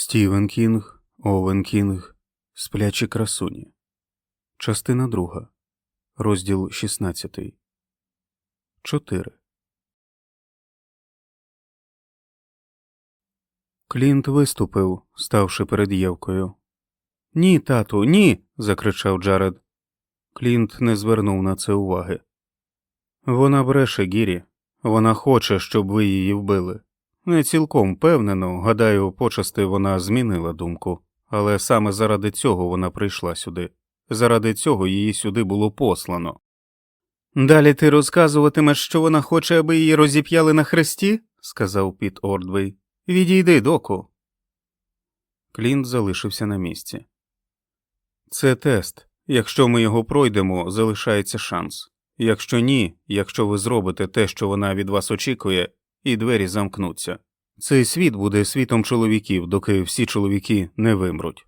Стівен Кінг, Овен Кінг, Сплячі красуні. Частина друга. Розділ 16. 4. Клінт виступив, ставши перед Євкою. Ні, тату, ні. закричав Джаред. Клінт не звернув на це уваги. Вона бреше Гірі. Вона хоче, щоб ви її вбили. Не цілком впевнено, гадаю, почасти вона змінила думку, але саме заради цього вона прийшла сюди, заради цього її сюди було послано. Далі ти розказуватимеш, що вона хоче, аби її розіп'яли на хресті? сказав Піт Ордвей. Відійди, доку. Клінт залишився на місці. Це тест. Якщо ми його пройдемо, залишається шанс. Якщо ні, якщо ви зробите те, що вона від вас очікує, і двері замкнуться. Цей світ буде світом чоловіків, доки всі чоловіки не вимруть.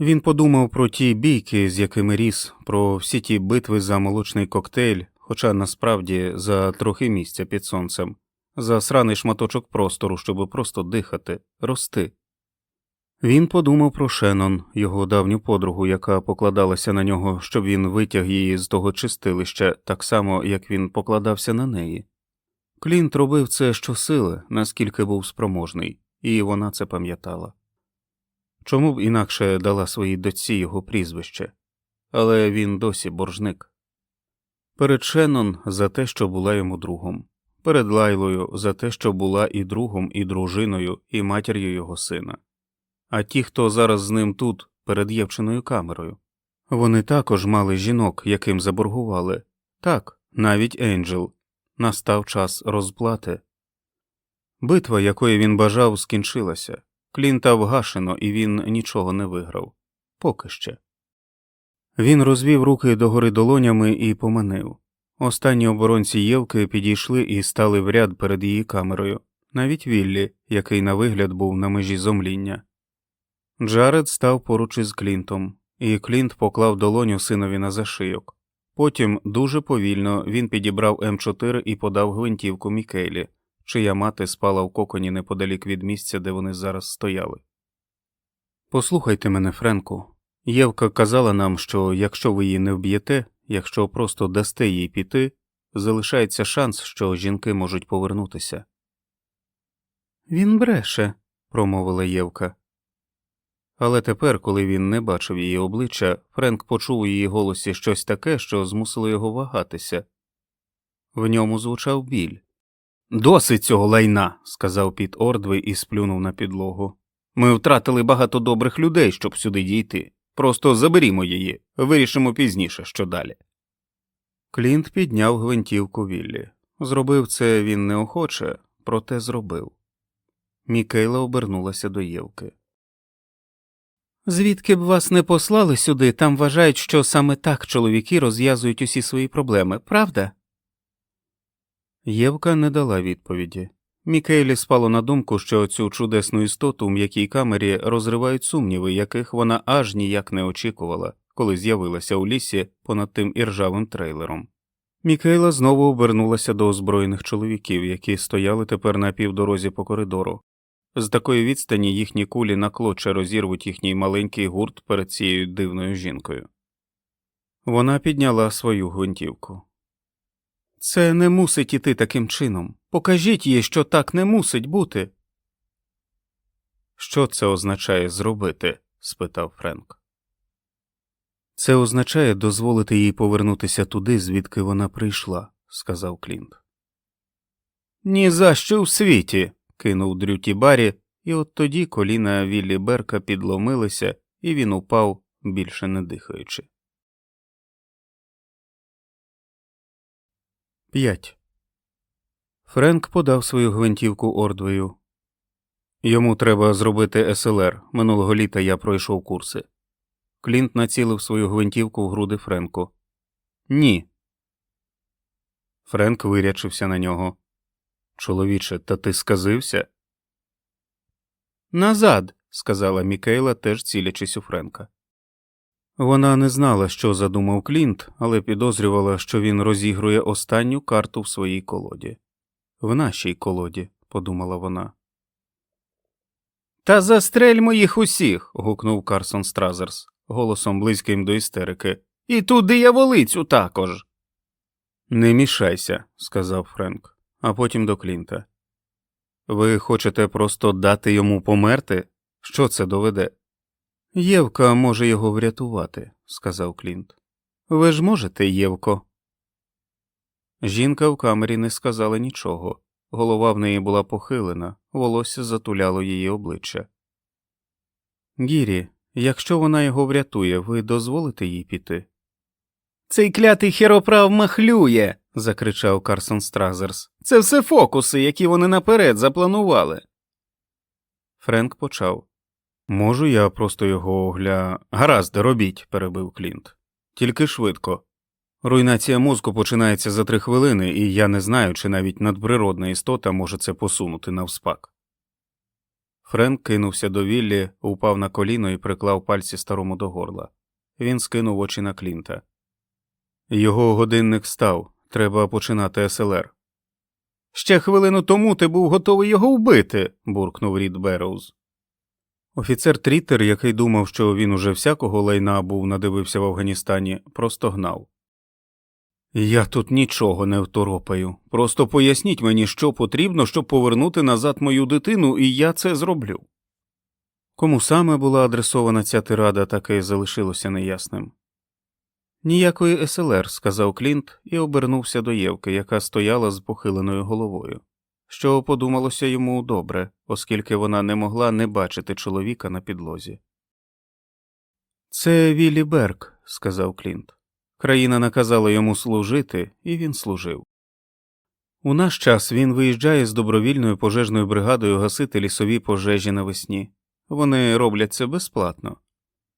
Він подумав про ті бійки, з якими ріс, про всі ті битви за молочний коктейль, хоча насправді за трохи місця під сонцем, за сраний шматочок простору, щоб просто дихати, рости. Він подумав про Шеннон, його давню подругу, яка покладалася на нього, щоб він витяг її з того чистилища, так само, як він покладався на неї. Клінт робив це щосили, наскільки був спроможний, і вона це пам'ятала. Чому б інакше дала своїй дочці його прізвище, але він досі боржник. Перед Шеннон за те, що була йому другом, перед Лайлою за те, що була і другом, і дружиною, і матір'ю його сина, а ті, хто зараз з ним тут, перед Євчиною камерою. Вони також мали жінок, яким заборгували, так, навіть Енджел, Настав час розплати. Битва, якої він бажав, скінчилася. Клінта вгашено, і він нічого не виграв. Поки ще. Він розвів руки догори долонями і поманив. Останні оборонці Євки підійшли і стали в ряд перед її камерою, навіть Віллі, який на вигляд був на межі зомління. Джаред став поруч із Клінтом, і Клінт поклав долоню синові на зашийок. Потім дуже повільно він підібрав М4 і подав гвинтівку Мікейлі, чия мати спала в коконі неподалік від місця, де вони зараз стояли. Послухайте мене, Френку. Євка казала нам, що якщо ви її не вб'єте, якщо просто дасте їй піти, залишається шанс, що жінки можуть повернутися. Він бреше, промовила Євка. Але тепер, коли він не бачив її обличчя, Френк почув у її голосі щось таке, що змусило його вагатися. В ньому звучав біль. Досить цього лайна, сказав Піт Ордвей і сплюнув на підлогу. Ми втратили багато добрих людей, щоб сюди дійти. Просто заберімо її, вирішимо пізніше, що далі. Клінт підняв гвинтівку Віллі. Зробив це він неохоче, проте зробив. Мікейла обернулася до Євки. Звідки б вас не послали сюди, там вважають, що саме так чоловіки розв'язують усі свої проблеми, правда? Євка не дала відповіді. Мікейлі спало на думку, що цю чудесну істоту в м'якій камері розривають сумніви, яких вона аж ніяк не очікувала, коли з'явилася у лісі понад тим іржавим трейлером. Мікейла знову обернулася до озброєних чоловіків, які стояли тепер на півдорозі по коридору. З такої відстані їхні кулі на клоче розірвуть їхній маленький гурт перед цією дивною жінкою. Вона підняла свою гвинтівку. Це не мусить іти таким чином. Покажіть їй, що так не мусить бути. Що це означає зробити? спитав Френк. Це означає дозволити їй повернутися туди, звідки вона прийшла, сказав Клінт. «Ні за що в світі кинув дрюті барі, і от тоді коліна Віллі Берка підломилися, і він упав, більше не дихаючи. 5. Френк подав свою гвинтівку Ордвею. Йому треба зробити СЛР. Минулого літа я пройшов курси. Клінт націлив свою гвинтівку в груди Френку. Ні. Френк вирячився на нього. Чоловіче, та ти сказився? Назад, сказала Мікейла, теж цілячись у Френка. Вона не знала, що задумав Клінт, але підозрювала, що він розігрує останню карту в своїй колоді. В нашій колоді, подумала вона. Та застрельмо їх усіх. гукнув Карсон Стразерс, голосом близьким до істерики. І ту дияволицю також. Не мішайся, сказав Френк, а потім до Клінта. Ви хочете просто дати йому померти? Що це доведе? Євка може його врятувати, сказав Клінт. Ви ж можете, Євко. Жінка в камері не сказала нічого. Голова в неї була похилена, волосся затуляло її обличчя. Гірі, якщо вона його врятує, ви дозволите їй піти? Цей клятий хероправ махлює. Закричав Карсон Стразерс. Це все фокуси, які вони наперед запланували. Френк почав. Можу я просто його огля. Гаразд, робіть, перебив Клінт. Тільки швидко. Руйнація мозку починається за три хвилини, і я не знаю, чи навіть надприродна істота може це посунути навспак. Френк кинувся до Віллі, упав на коліно і приклав пальці старому до горла. Він скинув очі на Клінта. Його годинник став. Треба починати СЛР. Ще хвилину тому ти був готовий його вбити. буркнув Рід Берроуз. Офіцер Тріттер, який думав, що він уже всякого лайна був надивився в Афганістані, просто гнав. Я тут нічого не второпаю. Просто поясніть мені, що потрібно, щоб повернути назад мою дитину, і я це зроблю. Кому саме була адресована ця тирада, таки залишилося неясним. Ніякої СЛР, сказав Клінт і обернувся до Євки, яка стояла з похиленою головою, що подумалося йому добре, оскільки вона не могла не бачити чоловіка на підлозі. Це Віллі Берк, сказав Клінт. Країна наказала йому служити, і він служив. У наш час він виїжджає з добровільною пожежною бригадою гасити лісові пожежі навесні. Вони роблять це безплатно.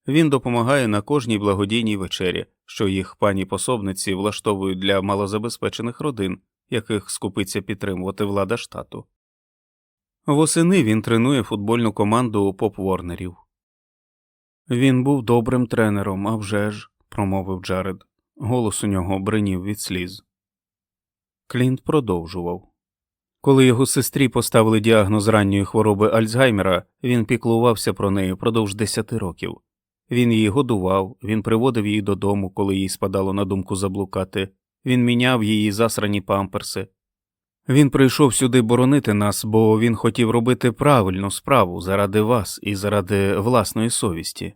Він допомагає на кожній благодійній вечері, що їх пані пособниці влаштовують для малозабезпечених родин, яких скупиться підтримувати влада штату. Восени він тренує футбольну команду поп-ворнерів. Він був добрим тренером, а вже ж, промовив Джаред. Голос у нього бринів від сліз. Клінт продовжував. Коли його сестрі поставили діагноз ранньої хвороби Альцгаймера, він піклувався про неї впродовж десяти років. Він її годував, він приводив її додому, коли їй спадало на думку заблукати, він міняв її засрані памперси. Він прийшов сюди боронити нас, бо він хотів робити правильну справу заради вас і заради власної совісті.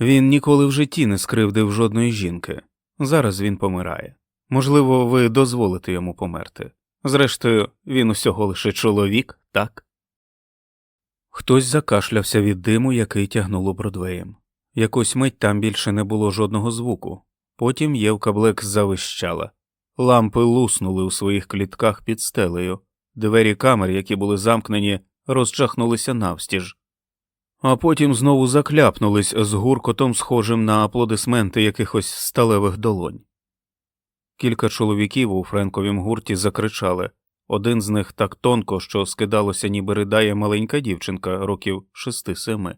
Він ніколи в житті не скривдив жодної жінки. Зараз він помирає. Можливо, ви дозволите йому померти. Зрештою, він усього лише чоловік, так? Хтось закашлявся від диму, який тягнуло Бродвеєм. Якусь мить там більше не було жодного звуку. Потім Євка Блек завищала. Лампи луснули у своїх клітках під стелею, двері камер, які були замкнені, розчахнулися навстіж, а потім знову закляпнулись з гуркотом, схожим на аплодисменти якихось сталевих долонь. Кілька чоловіків у Френковім гурті закричали один з них так тонко, що скидалося, ніби ридає маленька дівчинка років шести семи.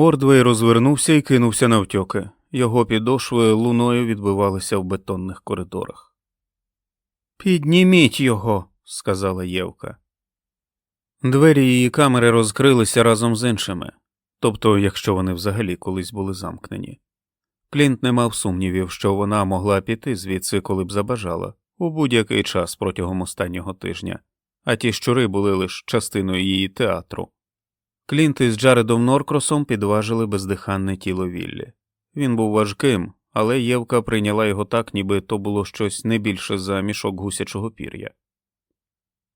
Ордвей розвернувся і кинувся навтьоки. Його підошви луною відбивалися в бетонних коридорах. Підніміть його, сказала Євка. Двері її камери розкрилися разом з іншими, тобто, якщо вони взагалі колись були замкнені. Клінт не мав сумнівів, що вона могла піти звідси, коли б забажала, у будь-який час протягом останнього тижня, а ті щури були лише частиною її театру. Клінт із Джаредом Норкросом підважили бездиханне тіло Віллі. Він був важким, але Євка прийняла його так, ніби то було щось не більше за мішок гусячого пір'я.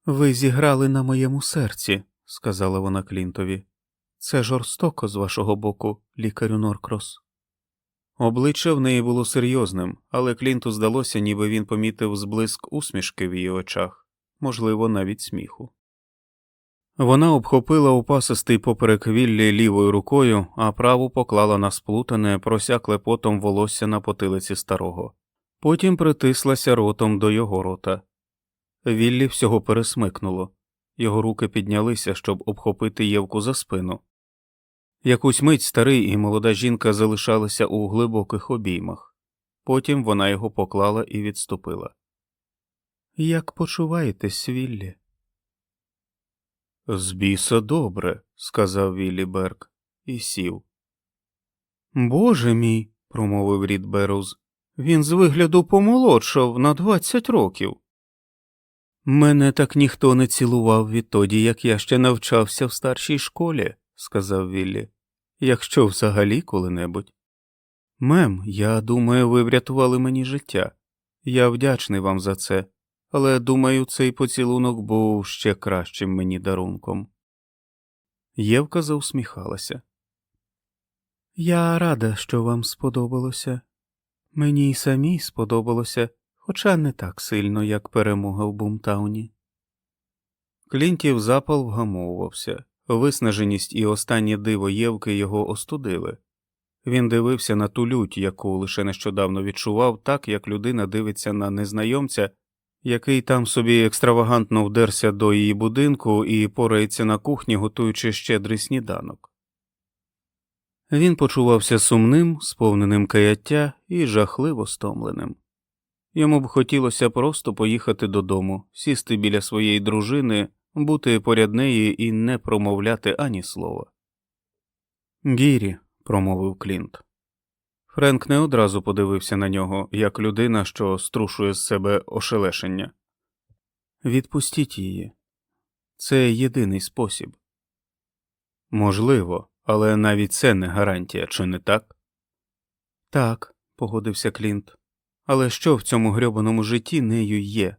Ви зіграли на моєму серці, сказала вона Клінтові. Це жорстоко з вашого боку, лікарю Норкрос. Обличчя в неї було серйозним, але Клінту здалося, ніби він помітив зблиск усмішки в її очах, можливо, навіть сміху. Вона обхопила опасистий поперек Віллі лівою рукою, а праву поклала на сплутане, просякле потом волосся на потилиці старого, потім притислася ротом до його рота. Віллі всього пересмикнуло, його руки піднялися, щоб обхопити Євку за спину. Якусь мить старий і молода жінка залишалися у глибоких обіймах, потім вона його поклала і відступила. Як почуваєтесь, Віллі? З біса добре, сказав Віллі Берг і сів. Боже мій, промовив Рід Беруз, він з вигляду помолодшав на двадцять років. Мене так ніхто не цілував відтоді, як я ще навчався в старшій школі, сказав Віллі, якщо взагалі коли-небудь. Мем, я думаю, ви врятували мені життя. Я вдячний вам за це, але думаю, цей поцілунок був ще кращим мені дарунком. Євка заусміхалася. Я рада, що вам сподобалося. Мені й самій сподобалося, хоча не так сильно, як перемога в Бумтауні. Клінтів запал вгамовувався, виснаженість і останнє диво Євки його остудили. Він дивився на ту лють, яку лише нещодавно відчував, так як людина дивиться на незнайомця, який там собі екстравагантно вдерся до її будинку і порається на кухні, готуючи щедрий сніданок. Він почувався сумним, сповненим каяття і жахливо стомленим. Йому б хотілося просто поїхати додому, сісти біля своєї дружини, бути поряд неї і не промовляти ані слова. Гірі, промовив Клінт. Френк не одразу подивився на нього, як людина, що струшує з себе ошелешення. Відпустіть її. Це єдиний спосіб. Можливо, але навіть це не гарантія, чи не так? Так, погодився Клінт. Але що в цьому грьобаному житті нею є?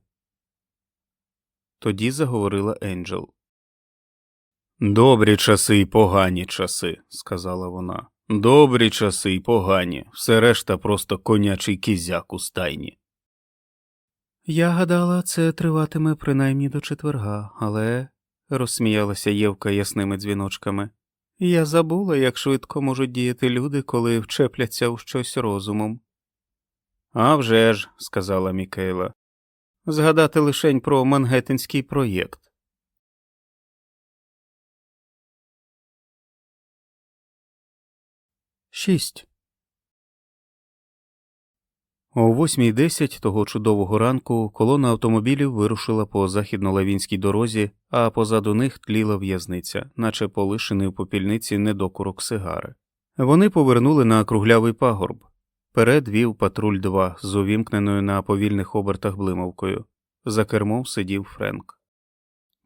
Тоді заговорила Енджел. Добрі часи й погані часи, сказала вона. Добрі часи й погані, все решта просто конячий кізяк у стайні. Я гадала, це триватиме принаймні до четверга, але, розсміялася Євка ясними дзвіночками. Я забула, як швидко можуть діяти люди, коли вчепляться у щось розумом. «А вже ж», – сказала Мікейла, згадати лишень про Мангеттенський проєкт. Шість. О 8.10 того чудового ранку колона автомобілів вирушила по західно-лавінській дорозі, а позаду них тліла в'язниця, наче полишений у попільниці недокурок сигари. Вони повернули на круглявий пагорб. Перед вів патруль 2 з увімкненою на повільних обертах блимавкою. За кермом сидів Френк.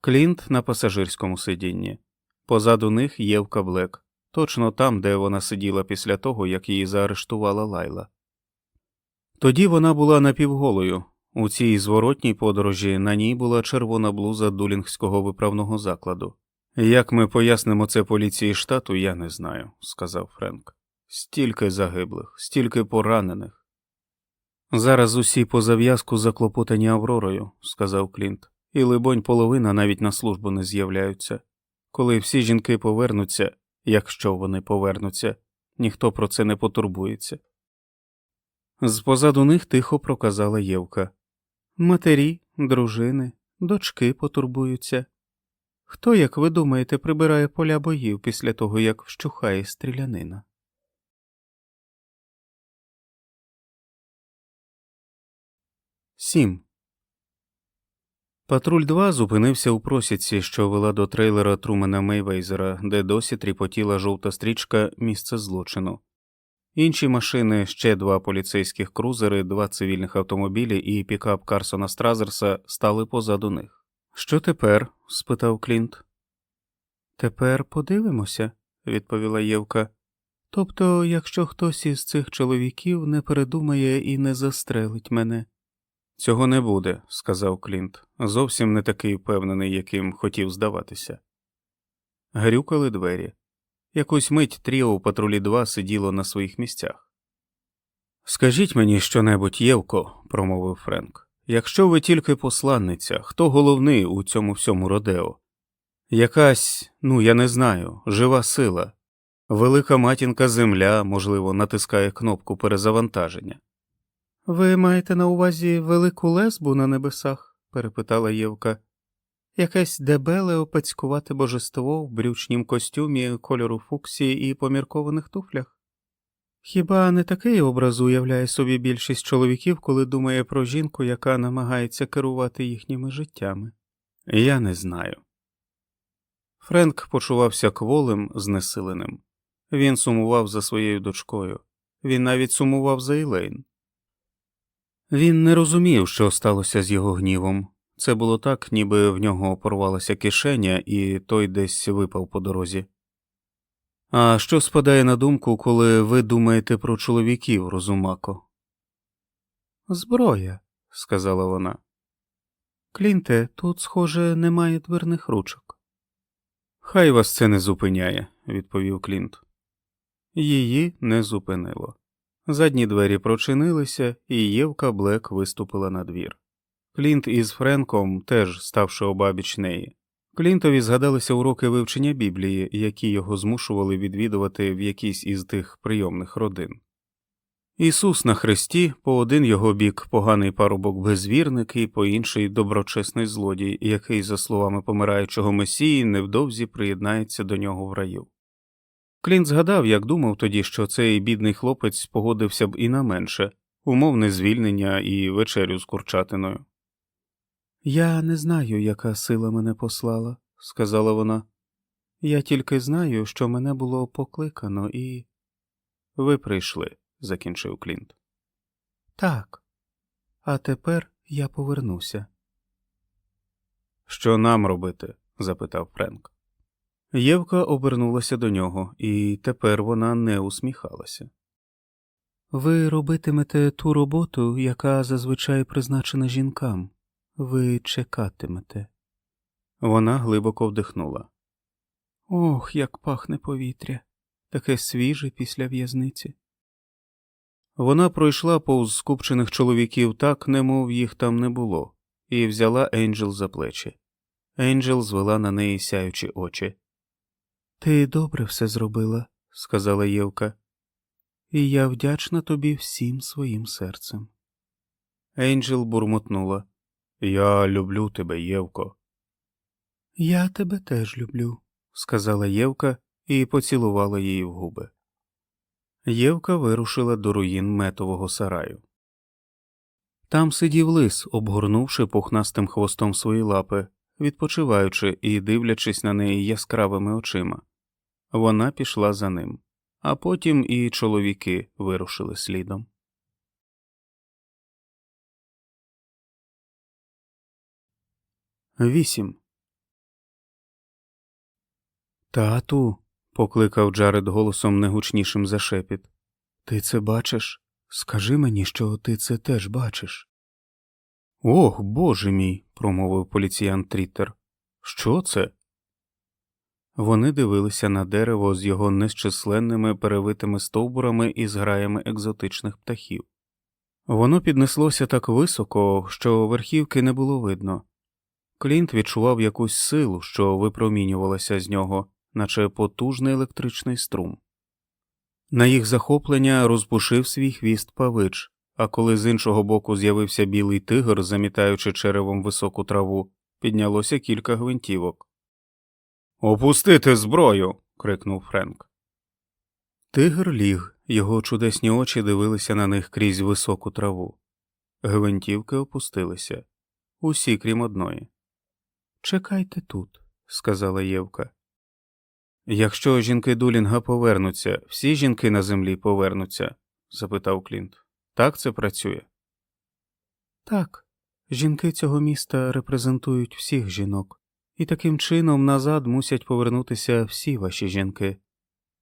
Клінт на пасажирському сидінні. Позаду них Євка Блек, точно там, де вона сиділа після того, як її заарештувала Лайла. Тоді вона була напівголою. У цій зворотній подорожі на ній була червона блуза дулінгського виправного закладу. Як ми пояснимо це поліції штату, я не знаю, сказав Френк. Стільки загиблих, стільки поранених. Зараз усі по зав'язку заклопотані Авророю, сказав Клінт, і, либонь, половина навіть на службу не з'являються. Коли всі жінки повернуться, якщо вони повернуться, ніхто про це не потурбується. З позаду них тихо проказала Євка. Матері, дружини, дочки потурбуються. Хто, як ви думаєте, прибирає поля боїв після того, як вщухає стрілянина? Сім. Патруль 2 зупинився у просіці, що вела до трейлера Трумена Мейвейзера, де досі тріпотіла жовта стрічка місце злочину. Інші машини, ще два поліцейських крузери, два цивільних автомобілі і пікап Карсона Стразерса стали позаду них. Що тепер? спитав Клінт. Тепер подивимося, відповіла Євка. Тобто, якщо хтось із цих чоловіків не передумає і не застрелить мене. Цього не буде, сказав Клінт, зовсім не такий впевнений, яким хотів здаватися. Грюкали двері. Якусь мить тріо у патрулі 2 сиділо на своїх місцях. Скажіть мені щонебудь, Євко, промовив Френк, якщо ви тільки посланниця, хто головний у цьому всьому родео? Якась, ну я не знаю, жива сила, велика матінка земля, можливо, натискає кнопку перезавантаження. Ви маєте на увазі велику лесбу на небесах? перепитала Євка. Якесь дебеле опацькувате божество в брючнім костюмі кольору фуксії і поміркованих туфлях. Хіба не такий образ уявляє собі більшість чоловіків, коли думає про жінку, яка намагається керувати їхніми життями? Я не знаю. Френк почувався кволим, знесиленим. Він сумував за своєю дочкою. Він навіть сумував за Ілейн. Він не розумів, що сталося з його гнівом. Це було так, ніби в нього порвалася кишеня, і той десь випав по дорозі. А що спадає на думку, коли ви думаєте про чоловіків, розумако? Зброя, сказала вона. Клінте, тут, схоже, немає дверних ручок. Хай вас це не зупиняє, відповів Клінт. Її не зупинило. Задні двері прочинилися, і Євка Блек виступила на двір. Клінт із Френком теж ставши обабіч неї. Клінтові згадалися уроки вивчення Біблії, які його змушували відвідувати в якійсь із тих прийомних родин. Ісус на хресті, по один його бік поганий парубок безвірник і по інший доброчесний злодій, який, за словами помираючого месії, невдовзі приєднається до нього в раю. Клінт згадав, як думав тоді, що цей бідний хлопець погодився б і на менше умовне звільнення і вечерю з курчатиною. Я не знаю, яка сила мене послала, сказала вона. Я тільки знаю, що мене було покликано, і. Ви прийшли, закінчив Клінт. Так. А тепер я повернуся. Що нам робити? запитав Френк. Євка обернулася до нього, і тепер вона не усміхалася. Ви робитимете ту роботу, яка зазвичай призначена жінкам. Ви чекатимете. Вона глибоко вдихнула. Ох, як пахне повітря, таке свіже після в'язниці. Вона пройшла повз скупчених чоловіків так, немов їх там не було, і взяла Енджел за плечі. Енджел звела на неї сяючі очі. Ти добре все зробила, сказала Євка, і я вдячна тобі всім своїм серцем. Енджел бурмотнула. Я люблю тебе, Євко. Я тебе теж люблю, сказала Євка і поцілувала її в губи. Євка вирушила до руїн метового сараю. Там сидів лис, обгорнувши пухнастим хвостом свої лапи, відпочиваючи і дивлячись на неї яскравими очима. Вона пішла за ним, а потім і чоловіки вирушили слідом. Вісім. Тату. покликав Джаред голосом негучнішим за шепіт. Ти це бачиш? Скажи мені, що ти це теж бачиш. Ох, боже мій, промовив поліціянт Тріттер. Що це? Вони дивилися на дерево з його незчисленними перевитими стовбурами і зграями екзотичних птахів. Воно піднеслося так високо, що верхівки не було видно. Клінт відчував якусь силу, що випромінювалася з нього, наче потужний електричний струм. На їх захоплення розпушив свій хвіст павич, а коли з іншого боку з'явився білий тигр, замітаючи черевом високу траву, піднялося кілька гвинтівок. Опустити зброю. крикнув Френк. Тигр ліг, його чудесні очі дивилися на них крізь високу траву. Гвинтівки опустилися. Усі, крім одної. Чекайте тут, сказала Євка. Якщо жінки Дулінга повернуться, всі жінки на землі повернуться? запитав Клінт. Так це працює? Так. Жінки цього міста репрезентують всіх жінок, і таким чином назад мусять повернутися всі ваші жінки.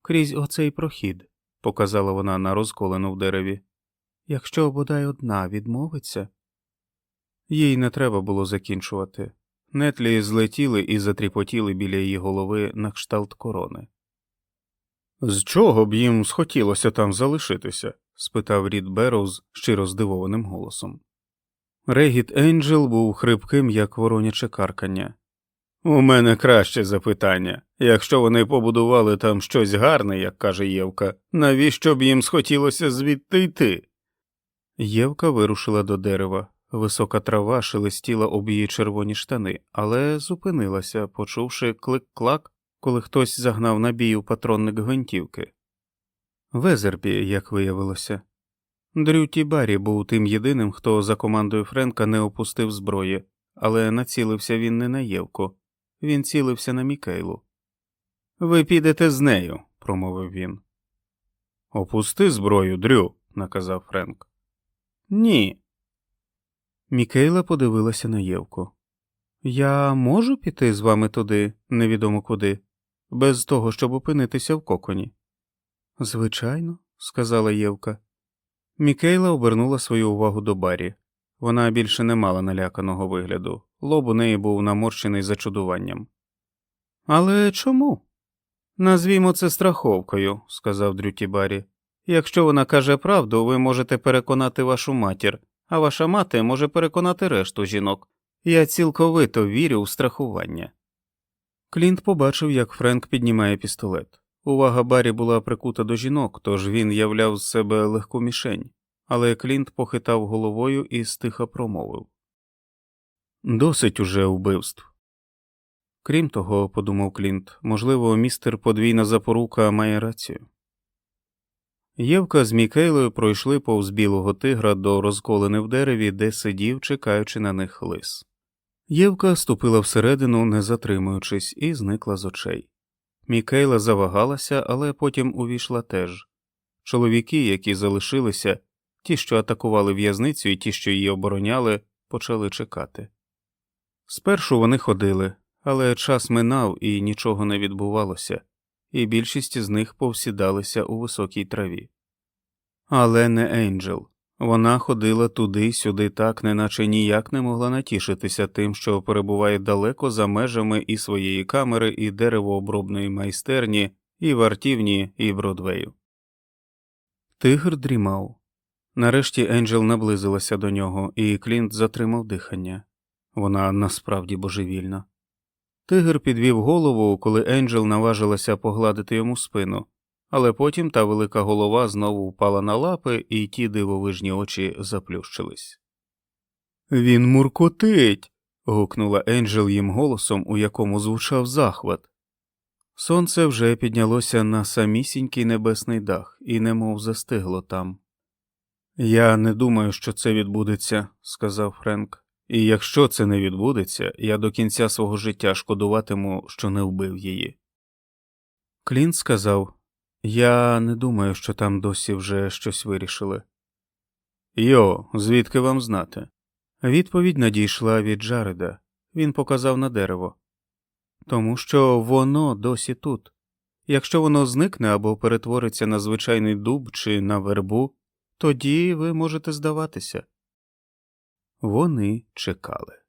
Крізь оцей прохід, показала вона на розколену в дереві. Якщо бодай одна відмовиться, їй не треба було закінчувати. Нетлі злетіли і затріпотіли біля її голови на кшталт корони. З чого б їм схотілося там залишитися? Спитав Рід Берроуз щиро здивованим голосом. Регіт Енджел був хрипким, як вороняче каркання. У мене краще запитання. Якщо вони побудували там щось гарне, як каже Євка, навіщо б їм схотілося звідти йти? Євка вирушила до дерева. Висока трава шелестіла об її червоні штани, але зупинилася, почувши клик-клак, коли хтось загнав на бій у патронник гвинтівки. Везербі, як виявилося. Дрюті Баррі був тим єдиним, хто за командою Френка не опустив зброї, але націлився він не на Євку, він цілився на Мікейлу. Ви підете з нею, промовив він. Опусти зброю, Дрю, наказав Френк. Ні. Мікейла подивилася на Євку. Я можу піти з вами туди, невідомо куди, без того, щоб опинитися в коконі. Звичайно, сказала Євка. Мікейла обернула свою увагу до Барі. Вона більше не мала наляканого вигляду, лоб у неї був наморщений зачудуванням. Але чому? Назвімо це страховкою, сказав Дрюті Барі. Якщо вона каже правду, ви можете переконати вашу матір, а ваша мати може переконати решту жінок. Я цілковито вірю у страхування. Клінт побачив, як Френк піднімає пістолет. Увага Барі була прикута до жінок, тож він являв з себе легку мішень, але Клінт похитав головою і стиха промовив Досить уже вбивств. Крім того, подумав Клінт, можливо, містер подвійна запорука має рацію. Євка з Мікейлою пройшли повз білого тигра до розколини в дереві, де сидів, чекаючи на них лис. Євка ступила всередину, не затримуючись, і зникла з очей. Мікейла завагалася, але потім увійшла теж. Чоловіки, які залишилися, ті, що атакували в'язницю, і ті, що її обороняли, почали чекати. Спершу вони ходили, але час минав і нічого не відбувалося, і більшість з них повсідалися у високій траві. Але не Енджел. Вона ходила туди-сюди так, неначе ніяк не могла натішитися тим, що перебуває далеко за межами і своєї камери, і деревообробної майстерні, і вартівні, і Бродвею. Тигр дрімав. Нарешті Енджел наблизилася до нього, і Клінт затримав дихання. Вона насправді божевільна. Тигр підвів голову, коли Енджел наважилася погладити йому спину, але потім та велика голова знову впала на лапи, і ті дивовижні очі заплющились. Він муркотить. гукнула Енджел їм голосом, у якому звучав захват. Сонце вже піднялося на самісінький небесний дах і немов застигло там. Я не думаю, що це відбудеться, сказав Френк. І якщо це не відбудеться, я до кінця свого життя шкодуватиму, що не вбив її. Клінт сказав Я не думаю, що там досі вже щось вирішили. Йо, звідки вам знати? Відповідь надійшла від Джареда. Він показав на дерево. Тому що воно досі тут. Якщо воно зникне або перетвориться на звичайний дуб чи на вербу, тоді ви можете здаватися. Вони чекали.